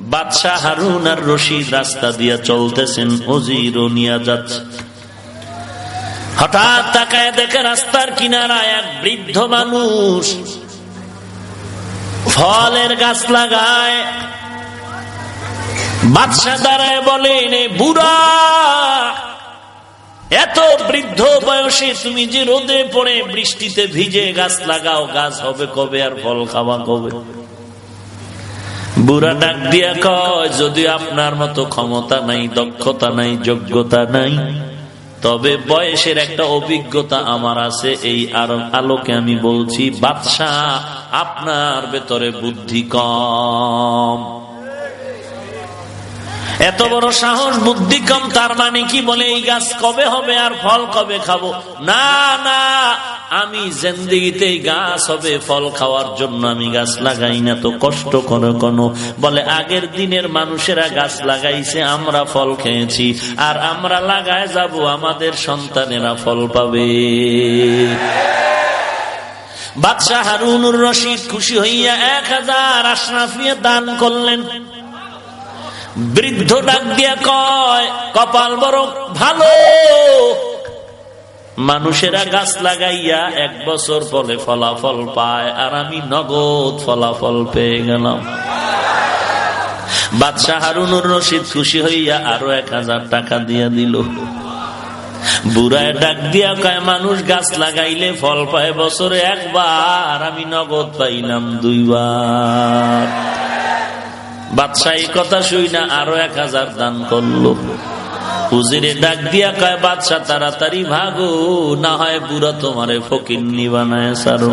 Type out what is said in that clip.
বাদশাহ হারুন আর রশিদ রাস্তা দিয়ে চলতেছেন অজিরও নিয়ে যাচ্ছে হঠাৎ তাকায় দেখে রাস্তার কিনারায় এক বৃদ্ধ মানুষ। ফলের গাছ লাগায়। বাদশাহ বলেন "এ বুড়া, এত বৃদ্ধ বয়সে তুমি যে রোদে পড়ে বৃষ্টিতে ভিজে গাছ লাগাও, গাছ হবে কবে আর ফল খাওয়া কবে? বুড়া ডাক দিয়া কয়, যদি আপনার মতো ক্ষমতা নাই, দক্ষতা নাই, যোগ্যতা নাই, তবে বয়সের একটা অভিজ্ঞতা আমার আছে, এই আলোকে আমি বলছি, বাদশাহ, আপনার ভেতরে বুদ্ধি কম। এত বড় সাহস, বুদ্ধি কম, তার মানে কি বলে, এই গাছ কবে হবে আর ফল কবে খাব? না না আমি জিন্দিগিতে গাছ হবে, ফল খাওয়ার জন্য আমি গাছ লাগাই না, তো কষ্ট করে কোনো। বলে, আগের দিনের মানুষেরা গাছ লাগাইছে, আমরা ফল খেয়েছি, আর আমরা লাগায় যাব, আমাদের সন্তানেরা ফল পাবে। বাদশাহ হারুনুর রশিদ খুশি হইয়া এক হাজার আশরাফিয়া দান করলেন। বৃদ্ধ ডাক দিয়া কয়, কপাল বড় ভালো। মানুষেরা গাছ লাগাইয়া এক বছর পরে ফলাফল পায়, আর আমি নগদ ফলাফল পেয়ে গেলাম। বাদশাহ হারুনুর রশিদ খুশি হইয়া আরও এক হাজার টাকা দিয়া দিল। বুড়ায় ডাক দিয়া কয়, মানুষ গাছ লাগাইলে ফল পায় বছরে একবার, আমি নগদ পাইলাম দুইবার। বাদশাহ কথা শুই না আরও এক হাজার দান করল। হুজিরে ডাক দিয়া কয় বাদশাহ তাড়াতাড়ি ভাগো না হয় বুড়া তোমারে ফকির নিবানায় সারো